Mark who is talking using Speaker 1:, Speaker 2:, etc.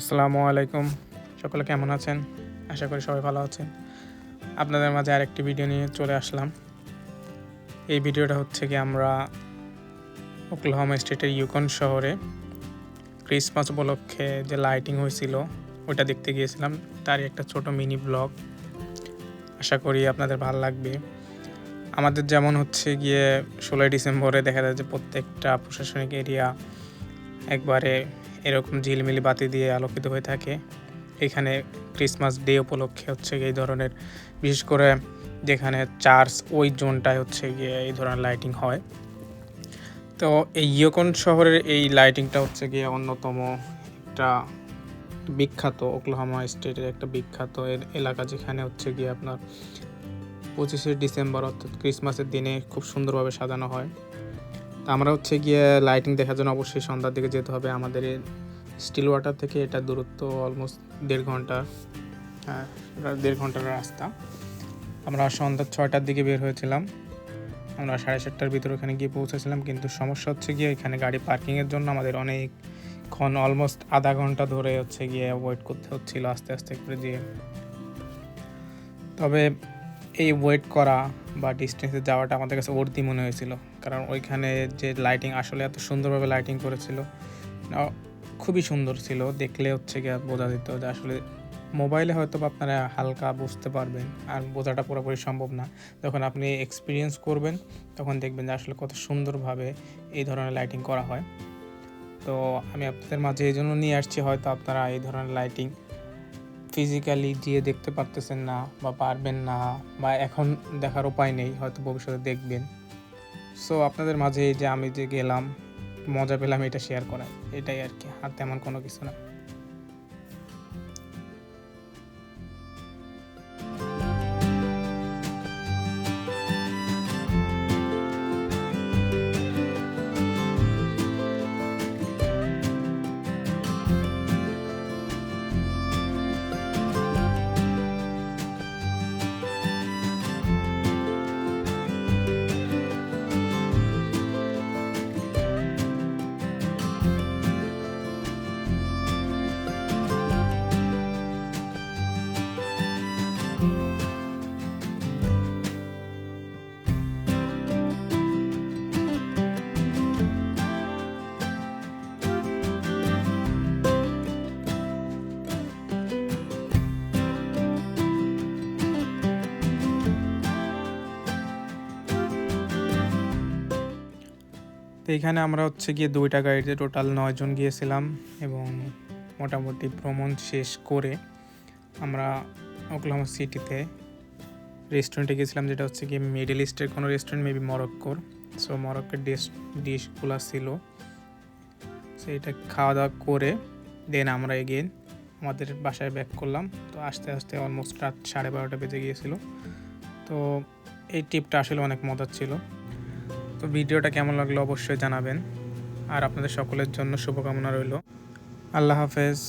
Speaker 1: আসসালামু আলাইকুম। সকলে কেমন আছেন? আশা করি সবাই ভালো আছেন। আপনাদের মাঝে আরেকটি ভিডিও নিয়ে চলে আসলাম। এই ভিডিওটা হচ্ছে কি আমরা ওকলাহোমা স্টেটের ইউকন শহরে ক্রিসমাস উপলক্ষে যে লাইটিং হয়েছিল ওটা দেখতে গিয়েছিলাম। তারই একটা ছোট মিনি ব্লগ আশা করি আপনাদের ভালো লাগবে। আমাদের যেমন হচ্ছে গিয়ে ষোলোই ডিসেম্বরে দেখা যায় যে প্রত্যেকটা প্রশাসনিক এরিয়া একবারে এরকম ঝিলমিলি বাতি দিয়ে আলোকিত হয়ে থাকে। এখানে ক্রিসমাস ডে উপলক্ষে হচ্ছে এই ধরনের, বিশেষ করে যেখানে চার্চ ওই জোনটায় হচ্ছে গিয়ে এই ধরনের লাইটিং হয়। তো এই ইয়কন শহরের এই লাইটিংটা হচ্ছে গিয়ে অন্যতম একটা বিখ্যাত ওকলাহামা স্টেটের একটা বিখ্যাত এলাকা যেখানে হচ্ছে গিয়ে আপনার পঁচিশে ডিসেম্বর অর্থাৎ ক্রিসমাসের দিনে খুব সুন্দরভাবে সাজানো হয়। আমরা হচ্ছে গিয়ে লাইটিং দেখার জন্য অবশ্যই সন্ধ্যার দিকে যেতে হবে। আমাদের স্টিল ওয়াটার থেকে এটা দূরত্ব অলমোস্ট দেড় ঘণ্টা হ্যাঁ দেড় ঘণ্টার রাস্তা। আমরা সন্ধ্যা ছয়টার দিকে বের হয়েছিলাম। আমরা সাড়ে সাতটার ভিতরে ওখানে গিয়ে পৌঁছেছিলাম। কিন্তু সমস্যা হচ্ছে গিয়ে এখানে গাড়ি পার্কিংয়ের জন্য আমাদের অনেকক্ষণ অলমোস্ট আধা ঘণ্টা ধরে হচ্ছে গিয়ে ওয়েট করতে হচ্ছিল আস্তে আস্তে করে দিয়ে তবে এই ওয়েট করা বা ডিস্টেন্সে যাওয়াটা আমাদের কাছে অর্দি মনে হয়েছিল। কারণ ওইখানে যে লাইটিং আসলে এত সুন্দরভাবে লাইটিং করেছিল খুবই সুন্দর ছিল। দেখলে হচ্ছে গিয়ে বোঝা যেত যে আসলে মোবাইলে হয়তো আপনারা হালকা বুঝতে পারবেন, আর বোঝাটা পুরোপুরি সম্ভব না। যখন আপনি এক্সপিরিয়েন্স করবেন, তখন দেখবেন যে আসলে কত সুন্দরভাবে এই ধরনের লাইটিং করা হয়। তো আমি আপনাদের মাঝে এই জন্য নিয়ে আসছি, হয়তো আপনারা এই ধরনের লাইটিং ফিজিক্যালি গিয়ে দেখতে পারতেছেন না বা পারবেন না, বা এখন দেখার উপায় নেই, হয়তো ভবিষ্যতে দেখবেন। সো আপনাদের মাঝে যে আমি যে গেলাম, মজা পেলাম, এটা শেয়ার করা, এটাই আর কি, আর তেমন কোনো কিছু না। তো এখানে আমরা হচ্ছে গিয়ে দুইটা গাড়িতে টোটাল নয়জন গিয়েছিলাম এবং মোটামুটি ভ্রমণ শেষ করে আমরা ওকলাহোমা সিটিতে রেস্টুরেন্টে গেছিলাম যেটা হচ্ছে গিয়ে মিডল ইস্টের কোনো রেস্টুরেন্ট মেবি মরক্কোর। সো মরক্কোর ডিশ ডিশগুলো ছিল। সো এটা খাওয়া দাওয়া করে দেন আমরা এগেন আমাদের বাসায় ব্যাক করলাম। তো আস্তে আস্তে অলমোস্ট রাত সাড়ে বারোটা বেজে গিয়েছিল। তো এই ট্রিপটা আসলে অনেক মজার ছিল। তো ভিডিওটা কেমন লাগল অবশ্যই জানাবেন। আর আপনাদের সকলের জন্য শুভকামনা রইল। আল্লাহ হাফেজ।